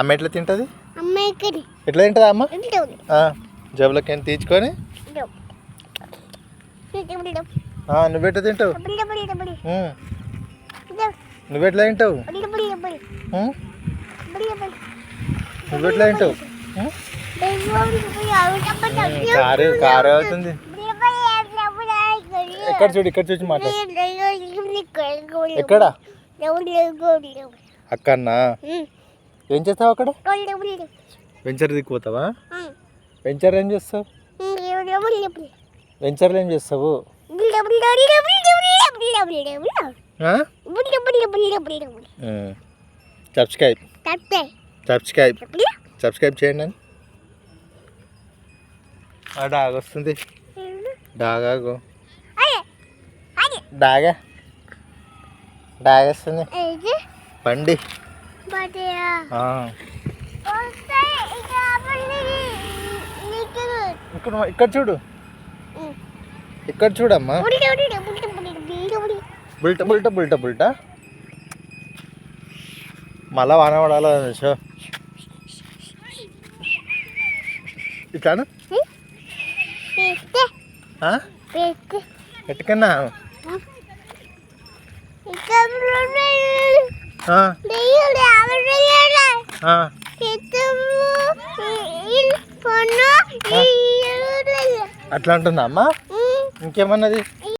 అమ్మ ఎట్లా తింటుంది? ఎట్లా తింటుంది అమ్మ? జబ్బులకి ఏం తీర్చుకొని నువ్వెట్లా తింటావు? నువ్వెట్లా తింటావు? నువ్వెట్లా తింటావు? కారు కారు అవుతుంది. ఎక్కడ చూడు ఇక్కడ చూసి మాట్లాడు. ఎక్కడ? అక్కన్నా? ఏం చేస్తావు అక్కడ? వెంచర్ దిక్కుపోతావా వెంచర్ ఏం చేస్తావు? వెంచర్లో ఏం చేస్తావు. సబ్స్క్రైబ్ సబ్స్క్రైబ్ సబ్స్క్రైబ్ చేయండి అని. ఆ డాగ్ వస్తుంది. డాగాగు డాగా డాగ్. వస్తుంది. ఆ. ఇక్కడ ఇక్కడ చూడు. ఇక్కడ చూడమ్మా. బుల్ట బుల్ట బుల్ట బుల్ట. మళ్ళా వాన పడాలి షో ఇట్లాను? ఎట్టుకన్నా ఆ. అట్లా అంటుందా అమ్మా? ఇంకేమన్నది?